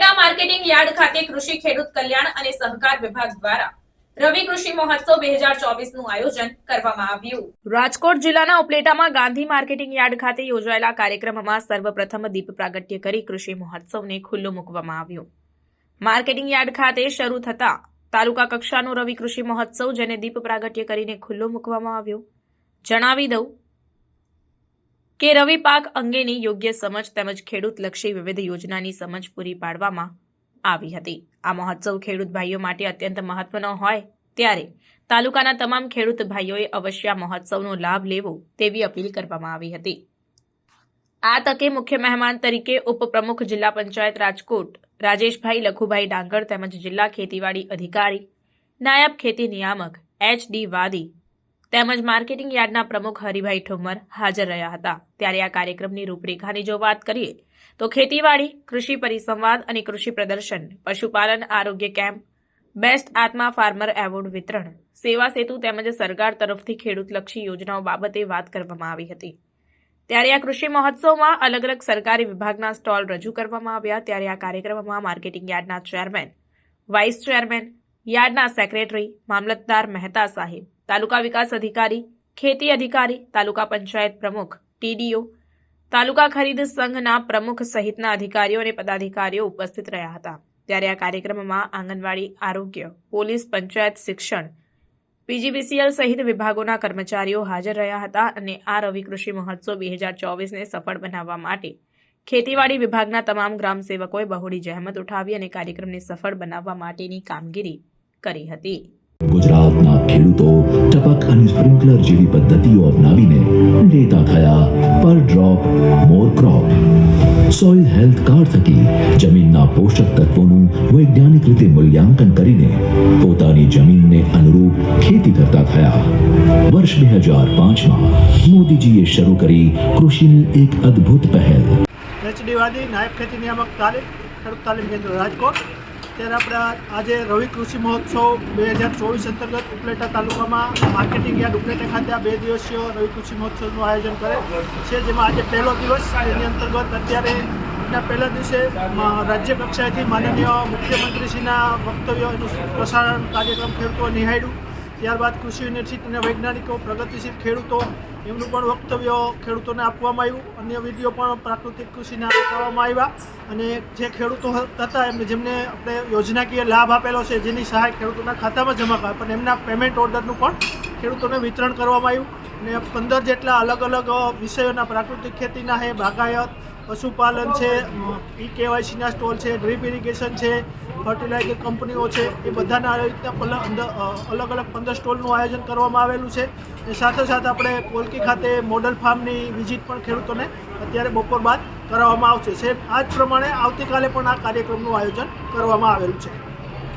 Marketing yard ખાતે કૃષિ ખેડૂત કલ્યાણ અને સહકાર વિભાગ દ્વારા દીપ પ્રાગટ્ય કરી કૃષિ મહોત્સવને ખુલ્લો મૂકવામાં આવ્યો. માર્કેટિંગ યાર્ડ ખાતે શરૂ થતા તાલુકા કક્ષાનો રવિ કૃષિ મહોત્સવ, જેને દીપ પ્રાગટ્ય કરીને ખુલ્લો મૂકવામાં આવ્યો. જણાવી દઉં કે રવિ પાક અંગેની યોગ્ય સમજ તેમજ ખેડૂતલક્ષી વિવિધ યોજનાની સમજ પૂરી પાડવામાં આવી હતી. આ મહોત્સવ ખેડૂત ભાઈઓ માટે અત્યંત મહત્વનો હોય ત્યારે તાલુકાના તમામ ખેડૂત ભાઈઓએ અવશ્ય મહોત્સવનો લાભ લેવો તેવી અપીલ કરવામાં આવી હતી. આ તકે મુખ્ય મહેમાન તરીકે ઉપપ્રમુખ જિલ્લા પંચાયત રાજકોટ રાજેશભાઈ લખુભાઈ ડાંગર તેમજ જિલ્લા ખેતીવાડી અધિકારી, નાયબ ખેતી નિયામક એચ ડી વાદી તેમજ માર્કેટિંગ યાર્ડના પ્રમુખ હરિભાઈ ઠુમર હાજર રહ્યા હતા. ત્યારે આ કાર્યક્રમની રૂપરેખાની જો વાત કરીએ, તો ખેતીવાડી, કૃષિ પરિસંવાદ અને કૃષિ પ્રદર્શન, પશુપાલન, આરોગ્ય કેમ્પ, બેસ્ટ આત્મા ફાર્મર એવોર્ડ વિતરણ, સેવા સેતુ તેમજ સરકાર તરફથી ખેડૂતલક્ષી યોજનાઓ બાબતે વાત કરવામાં આવી હતી. ત્યારે આ કૃષિ મહોત્સવમાં અલગ અલગ સરકારી વિભાગના સ્ટોલ રજૂ કરવામાં આવ્યા. ત્યારે આ કાર્યક્રમમાં માર્કેટિંગ યાર્ડના ચેરમેન, વાઇસ ચેરમેન, યાર્ડના સેક્રેટરી, મામલતદાર મહેતા સાહેબ તાલુકા વિકાસ અધિકારી, ખેતી અધિકારી, તાલુકા પંચાયત પ્રમુખ, ટીડીઓ, તાલુકા ખરીદ સંઘના પ્રમુખ સહિતના અધિકારીઓ અને પદાધિકારીઓ ઉપસ્થિત રહ્યા હતા. ત્યારે આ કાર્યક્રમમાં આંગણવાડી, આરોગ્ય, પોલીસ, પંચાયત શિક્ષણ, પીજીબીસીએલ સહિત વિભાગોના કર્મચારીઓ હાજર રહ્યા હતા અને આ રવિ કૃષિ મહોત્સવ બે હજાર ચોવીસને સફળ બનાવવા માટે ખેતીવાડી વિભાગના તમામ ગ્રામસેવકોએ બહોળી જહેમત ઉઠાવી અને કાર્યક્રમને સફળ બનાવવા માટેની કામગીરી કરી હતી. ગુજરાતના ખેડૂતો ટપક અને સ્પ્રિંકલર જેવી પદ્ધતિઓ અપનાવીને લેતા થયા per drop, more crop. Soil health card થકી જમીનના પોષક તત્વોનું વૈજ્ઞાનિક રીતે મૂલ્યાંકન કરીને પોતાની જમીનને અનુરૂપ ખેતી કરતા થયા. વર્ષ બે હજાર પાંચમાં મોદીજીએ શરૂ કરી કૃષિની એક અદ્ભુત પહેલ. એચડી વાદી નાયબ ખેતી નિયામક તાલીમ તાલીમ કેન્દ્ર રાજકોટ. ત્યારે આપણે આજે રવિ કૃષિ મહોત્સવ બે હજાર ચોવીસ અંતર્ગત ઉપલેટા તાલુકામાં માર્કેટિંગ યાર્ડ ઉપલેટા ખાતે આ બે દિવસીય રવિ કૃષિ મહોત્સવનું આયોજન કરે છે, જેમાં આજે પહેલો દિવસ એની અંતર્ગત અત્યારે પહેલા દિવસે રાજ્ય કક્ષાએથી માનનીય મુખ્યમંત્રીશ્રીના વક્તવ્યોનું પ્રસારણ કાર્યક્રમ ખેડૂતો નિહાળ્યું. ત્યારબાદ કૃષિ યુનિવર્સિટી અને વૈજ્ઞાનિકો, પ્રગતિશીલ ખેડૂતો, એમનું પણ વક્તવ્ય ખેડૂતોને આપવામાં આવ્યું. અન્ય વીડિયો પણ પ્રાકૃતિક કૃષિના આપવામાં આવ્યા અને જે ખેડૂતો હતા એમને જેમને આપણે યોજનાકીય લાભ આપેલો છે, જેની સહાય ખેડૂતોના ખાતામાં જમા કરે પણ એમના પેમેન્ટ ઓર્ડરનું પણ ખેડૂતોને વિતરણ કરવામાં આવ્યું. અને પંદર જેટલા અલગ અલગ વિષયોના પ્રાકૃતિક ખેતીના છે બાગાયત પશુપાલન છે ઈ કેવાયસીના સ્ટોલ છે, ડ્રીપ ઇરિગેશન છે, ફર્ટિલાઇઝર કંપનીઓ છે, એ બધાના આવી રીતના અલગ અલગ પંદર સ્ટોલનું આયોજન કરવામાં આવેલું છે. એ સાથે સાથે આપણે કોલકી ખાતે મોડલ ફાર્મની વિઝિટ પણ ખેડૂતોને અત્યારે બપોર બાદ કરાવવામાં આવશે. સેમ આ જ પ્રમાણે આવતીકાલે પણ આ કાર્યક્રમનું આયોજન કરવામાં આવેલું છે.